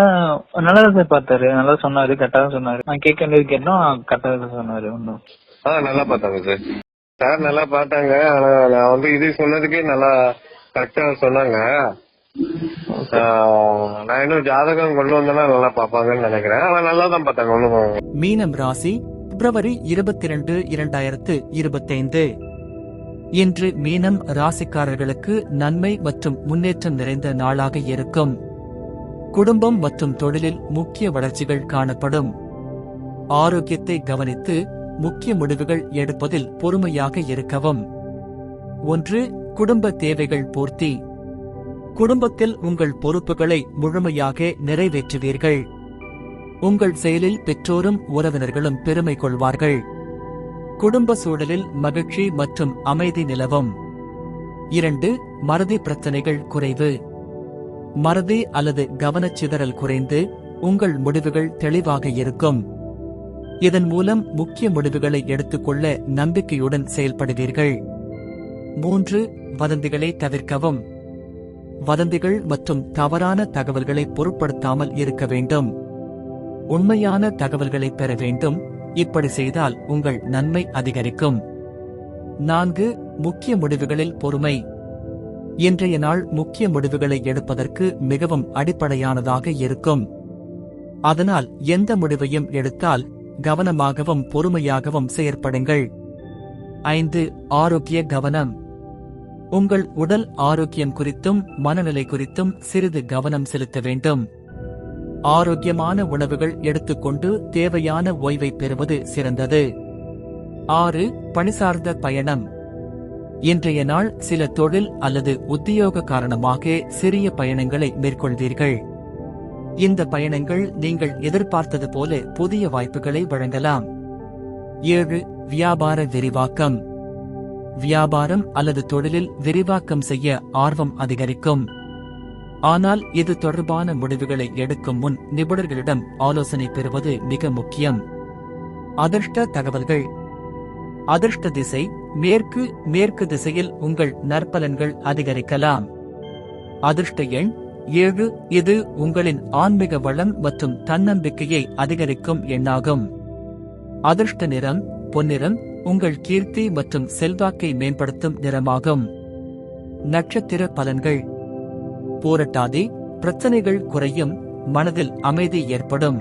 ஆஹ் நல்லா தான் பார்த்தாரு. நல்லா சொன்னாரு கரெக்டா தான் சொன்னாரு. நான் கேட்க வேண்டியது கேட்டோம் கரெக்டா தான் சொன்னாரு ஒன்றும் ஆ நல்லா பார்த்தாங்க சார் சார் நல்லா பார்த்தாங்க ஆனா நான் வந்து இது சொன்னதுக்கே நல்லா கரெக்டா சொன்னாங்க. நான் இன்னும் ஜாதகம் கொண்டு வந்தேன்னா நல்லா பார்ப்பாங்கன்னு நினைக்கிறேன். ஆனா நல்லா தான் பார்த்தாங்க ஒன்றும் மீனம் ராசி பிப்ரவரி இருபத்தி ரெண்டு இரண்டாயிரத்து இருபத்தைந்து. இன்று மீனம் ராசிக்காரர்களுக்கு நன்மை மற்றும் முன்னேற்றம் நிறைந்த நாளாக இருக்கும். குடும்பம் மற்றும் தொழிலில் முக்கிய வளர்ச்சிகள் காணப்படும். ஆரோக்கியத்தை கவனித்து முக்கிய முடிவுகள் எடுப்பதில் பொறுமையாக இருக்கவும். ஒன்று குடும்ப தேவைகள் பூர்த்தி. குடும்பத்தில் உங்கள் பொறுப்புகளை முழுமையாக நிறைவேற்றுவீர்கள். உங்கள் செயலில் பெற்றோரும் உறவினர்களும் பெருமை கொள்வார்கள். குடும்ப சூழலில் மகிழ்ச்சி மற்றும் அமைதி நிலவும். இரண்டு மறதி பிரச்சனைகள் குறைவு. மறதி அல்லது கவனச்சிதறல் குறைந்து உங்கள் முடிவுகள் தெளிவாக இருக்கும். இதன் மூலம் முக்கிய முடிவுகளை எடுத்துக்கொள்ள நம்பிக்கையுடன் செயல்படுவீர்கள். மூன்று வதந்திகளை தவிர்க்கவும். வதந்திகள் மற்றும் தவறான தகவல்களை பொருட்படுத்தாமல் இருக்க வேண்டும். உண்மையான தகவல்களை பெற வேண்டும். இப்படி செய்தால் உங்கள் நன்மை அதிகரிக்கும். நான்கு முக்கிய முடிவுகளில் பொறுமை. இன்றைய நாள் முக்கிய முடிவுகளை எடுப்பதற்கு மிகவும் அடிப்படையானதாக இருக்கும். அதனால் எந்த முடிவையும் எடுத்தால் கவனமாகவும் பொறுமையாகவும் செயற்படுங்கள். ஐந்து ஆரோக்கிய கவனம். உங்கள் உடல் ஆரோக்கியம் குறித்தும் மனநிலை குறித்தும் சிறிது கவனம் செலுத்த வேண்டும். ஆரோக்கியமான உணவுகள் எடுத்துக்கொண்டு தேவையான ஓய்வை பெறுவது சிறந்தது. ஆறு பணி சார்ந்த பயணம். இன்றைய நாள் சில தொழில் அல்லது உத்தியோக காரணமாக சிறிய பயணங்களை மேற்கொள்வீர்கள். இந்த பயணங்கள் நீங்கள் எதிர்பார்த்தது போல புதிய வாய்ப்புகளை வழங்கலாம். ஏழு வியாபார விரிவாக்கம். வியாபாரம் அல்லது தொழிலில் விரிவாக்கம் செய்ய ஆர்வம் அதிகரிக்கும். ஆனால் இது தொடர்பான முடிவுகளை எடுக்கும் முன் நிபுணர்களிடம் ஆலோசனை பெறுவது மிக முக்கியம். அதிர்ஷ்ட தகவல்கள். அதிர்ஷ்ட திசை மேற்கு மேற்கு திசையில் உங்கள் நற்பலன்கள் அதிகரிக்கலாம். அதிர்ஷ்ட எண் ஏழு இது உங்களின் ஆன்மீக வளம் மற்றும் தன்னம்பிக்கையை அதிகரிக்கும் எண்ணாகும். அதிர்ஷ்ட நிறம் பொன்னிறம் உங்கள் கீர்த்தி மற்றும் செல்வாக்கை மேம்படுத்தும் நிறமாகும். நட்சத்திர பலன்கள். போரட்டாதி பிரச்சனைகள் குறையும் மனதில் அமைதி ஏற்படும்.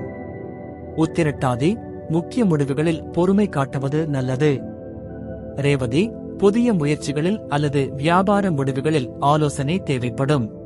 உத்திரட்டாதி முக்கிய முடிவுகளில் பொறுமை காட்டுவது நல்லது. ரேவதி புதிய முயற்சிகளில் அல்லது வியாபார முடிவுகளில் ஆலோசனை தேவைப்படும்.